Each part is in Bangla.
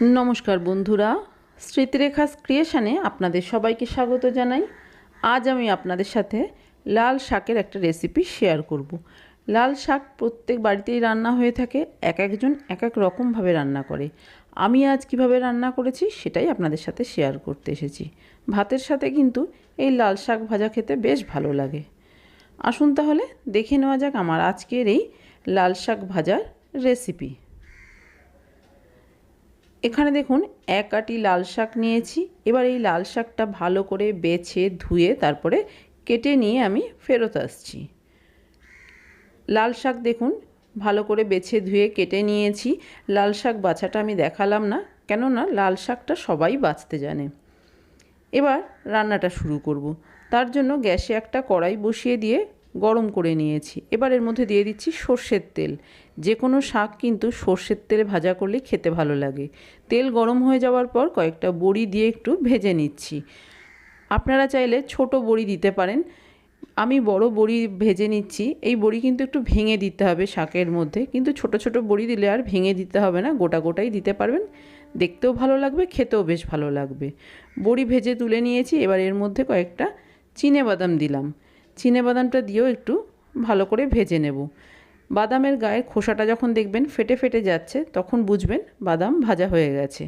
নমস্কার বন্ধুরা স্মৃতিরেখা ক্রিয়েশনে আপনাদের সবাইকে স্বাগত জানাই। আজ আমি আপনাদের সাথে লাল শাকের একটা রেসিপি শেয়ার করব। লাল শাক প্রত্যেক বাড়িতেই রান্না হয়ে থাকে, এক একজন এক এক রকমভাবে রান্না করে। আমি আজ কীভাবে রান্না করেছি সেটাই আপনাদের সাথে শেয়ার করতে এসেছি। ভাতের সাথে কিন্তু এই লাল শাক ভাজা খেতে বেশ ভালো লাগে। আসুন তাহলে দেখে নেওয়া যাক আমার আজকের এই লাল শাক ভাজার রেসিপি। এখানে দেখুন, এক আটি লাল শাক নিয়েছি। এবার এই লাল শাকটা ভালো করে বেছে, ধুয়ে তারপরে কেটে নিয়ে আমি ফেরত আসছি। লাল শাক দেখুন, ভালো করে বেছে, ধুয়ে, কেটে নিয়েছি। লাল শাক বাছাটা আমি দেখালাম না, কেননা লাল শাকটা সবাই বাছতে জানে। এবার রান্নাটা শুরু করব। তার জন্য গ্যাসে একটা কড়াই বসিয়ে দিয়ে গরম করে নিয়েছি। এবার এর মধ্যে দিয়ে দিচ্ছি সর্ষের তেল। যে কোনো শাক কিন্তু সর্ষের তেলে ভাজা করলে খেতে ভালো লাগে। তেল গরম হয়ে যাওয়ার পর কয়েকটা বড়ি দিয়ে একটু ভেজে নিচ্ছি। আপনারা চাইলে ছোট বড়ি দিতে পারেন। আমি বড় বড়ি ভেজে নিচ্ছি। এই বড়ি কিন্তু একটু ভেঙে দিতে হবে শাকের মধ্যে। কিন্তু ছোট ছোট বড়ি দিলে আর ভেঙে দিতে হবে না, গোটা গোটাই দিতে পারবেন। দেখতেও ভালো লাগবে, খেতেও বেশ ভালো লাগবে। বড়ি ভেজে তুলে নিয়েছি। এবার এর মধ্যে কয়েকটা চিনে বাদাম দিলাম। চিনে বাদামটা দিয়েও একটু ভালো করে ভেজে নেব। বাদামের গায়ের খোসাটা যখন দেখবেন ফেটে ফেটে যাচ্ছে, তখন বুঝবেন বাদাম ভাজা হয়ে গেছে।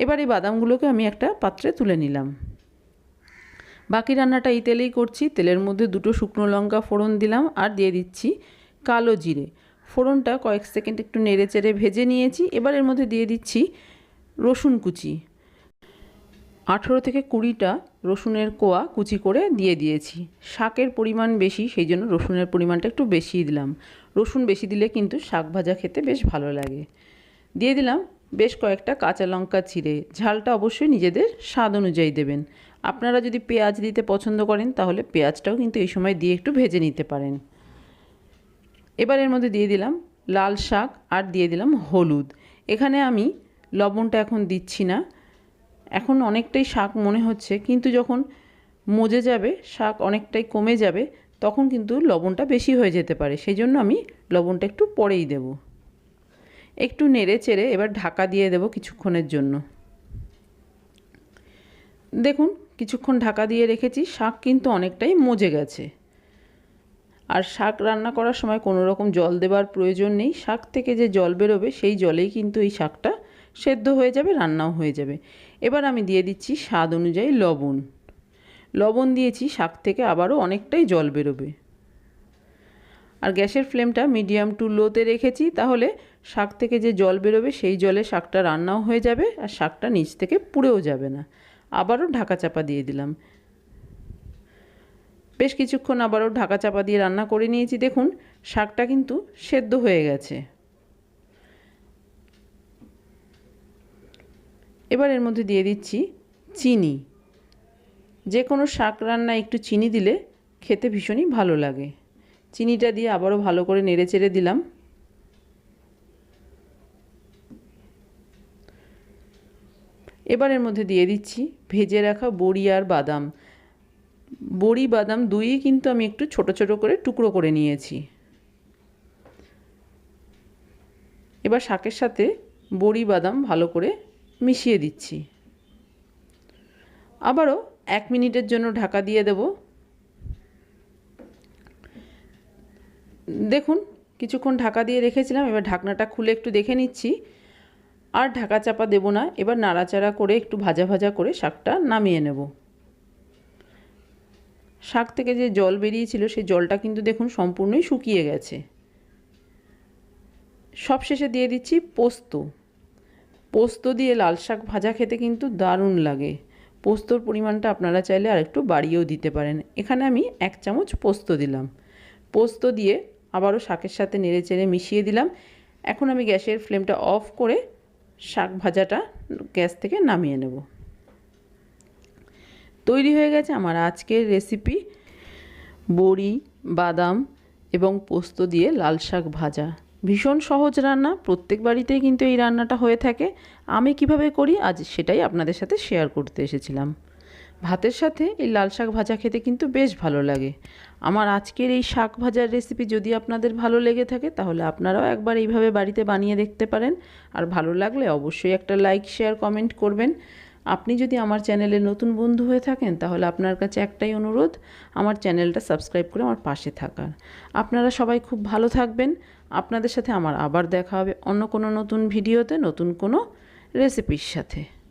এবার এই বাদামগুলোকে আমি একটা পাত্রে তুলে নিলাম। বাকি রান্নাটা এই তেলেই করছি। তেলের মধ্যে দুটো শুকনো লঙ্কা ফোড়ন দিলাম আর দিয়ে দিচ্ছি কালো জিরে। ফোড়নটা কয়েক সেকেন্ড একটু নেড়ে চেড়ে ভেজে নিয়েছি। এবার এর মধ্যে দিয়ে দিচ্ছি রসুন কুচি। আঠেরো থেকে কুড়িটা রসুনের কোয়া কুচি করে দিয়ে দিয়েছি। শাকের পরিমাণ বেশি, সেই জন্য রসুনের পরিমাণটা একটু বেশিই দিলাম। রসুন বেশি দিলে কিন্তু শাক ভাজা খেতে বেশ ভালো লাগে। দিয়ে দিলাম বেশ কয়েকটা কাঁচা লঙ্কা ছিঁড়ে। ঝালটা অবশ্যই নিজেদের স্বাদ অনুযায়ী দেবেন। আপনারা যদি পেঁয়াজ দিতে পছন্দ করেন, তাহলে পেঁয়াজটাও কিন্তু এই সময় দিয়ে একটু ভেজে নিতে পারেন। এবার এর মধ্যে দিয়ে দিলাম লাল শাক আর দিয়ে দিলাম হলুদ। এখানে আমি লবণটা এখন দিচ্ছি না। এখন অনেকটাই শাক মনে হচ্ছে, কিন্তু যখন মজে যাবে, শাক অনেকটাই কমে যাবে, তখন কিন্তু লবণটা বেশি হয়ে যেতে পারে। সেই জন্য আমি লবণটা একটু পরেই দেব। একটু নেড়ে চেড়ে এবার ঢাকা দিয়ে দেব কিছুক্ষণের জন্য। দেখুন, কিছুক্ষণ ঢাকা দিয়ে রেখেছি, শাক কিন্তু অনেকটাই মজে গেছে। আর শাক রান্না করার সময় কোনো রকম জল দেবার প্রয়োজন নেই। শাক থেকে যে জল বেরোবে, সেই জলেই কিন্তু এই শাকটা সেদ্ধ হয়ে যাবে, রান্নাও হয়ে যাবে। এবার আমি দিয়ে দিচ্ছি স্বাদ অনুযায়ী লবণ। লবণ দিয়েছি, শাক থেকে আবারও অনেকটাই জল বেরোবে। আর গ্যাসের ফ্লেমটা মিডিয়াম টু লোতে রেখেছি, তাহলে শাক থেকে যে জল বেরোবে, সেই জলে শাকটা রান্নাও হয়ে যাবে আর শাকটা নিচ থেকে পুড়েও যাবে না। আবারও ঢাকা চাপা দিয়ে দিলাম। বেশ কিছুক্ষণ আবারও ঢাকা চাপা দিয়ে রান্না করে নিয়েছি। দেখুন, শাকটা কিন্তু সেদ্ধ হয়ে গেছে। এবার এর মধ্যে দিয়ে দিচ্ছি চিনি। যে কোনো শাক রান্না একটু চিনি দিলে খেতে ভীষণই ভালো লাগে। চিনিটা দিয়ে আবারও ভালো করে নেড়ে চেড়ে দিলাম। এবার এর মধ্যে দিয়ে দিচ্ছি ভেজে রাখা বড়ি আর বাদাম। বড়ি, বাদাম দুই কিন্তু আমি একটু ছোট ছোট করে টুকরো করে নিয়েছি। এবার শাকের সাথে বড়ি, বাদাম ভালো করে মিশিয়ে দিচ্ছি। আবারও এক মিনিটের জন্য ঢাকা দিয়ে দেব। দেখুন, কিছুক্ষণ ঢাকা দিয়ে রেখেছিলাম, এবার ঢাকনাটা খুলে একটু দেখে নিচ্ছি। আর ঢাকা চাপা দেব না, এবার নাড়াচাড়া করে একটু ভাজা ভাজা করে শাকটা নামিয়ে নেব। শাক থেকে যে জল বেরিয়েছিল, সেই জলটা কিন্তু দেখুন সম্পূর্ণই শুকিয়ে গেছে। সবশেষে দিয়ে দিচ্ছি পোস্ত। পোস্ত দিয়ে লাল শাক ভাজা খেতে কিন্তু দারুণ লাগে। পোস্তর পরিমাণটা আপনারা চাইলে আর একটু বাড়িয়েও দিতে পারেন। এখানে আমি এক চামচ পোস্ত দিলাম। পোস্ত দিয়ে আবারও শাকের সাথে নেড়ে চেড়ে মিশিয়ে দিলাম। এখন আমি গ্যাসের ফ্লেমটা অফ করে শাক ভাজাটা গ্যাস থেকে নামিয়ে নেব। তৈরি হয়ে গেছে আমার আজকের রেসিপি। বড়ি, বাদাম এবং পোস্ত দিয়ে লাল শাক ভাজা। ভীষণ সহজ রান্না, প্রত্যেক বাড়িতেই কিন্তু এই রান্নাটা হয়ে থাকে। আমি কীভাবে করি? আজ সেটাই আপনাদের সাথে শেয়ার করতে এসেছিলাম। ভাতের সাথে এই লাল শাক ভাজা খেতে কিন্তু বেশ ভালো লাগে। আমার আজকের এই শাক ভাজার রেসিপি যদি আপনাদের ভালো লেগে থাকে, তাহলে আপনারাও একবার এইভাবে বাড়িতে বানিয়ে দেখতে পারেন। আর ভালো লাগলে অবশ্যই একটা লাইক শেয়ার কমেন্ট করবেন। আপনি যদি আমার চ্যানেলে নতুন বন্ধু হয়ে থাকেন, তাহলে আপনার কাছে একটাই অনুরোধ, আমার চ্যানেলটা সাবস্ক্রাইব করে আমার পাশে থাকার। আপনারা সবাই খুব ভালো থাকবেন। আপনাদের সাথে আমার আবার দেখা হবে অন্য কোনো নতুন ভিডিওতে, নতুন কোনো রেসিপির সাথে।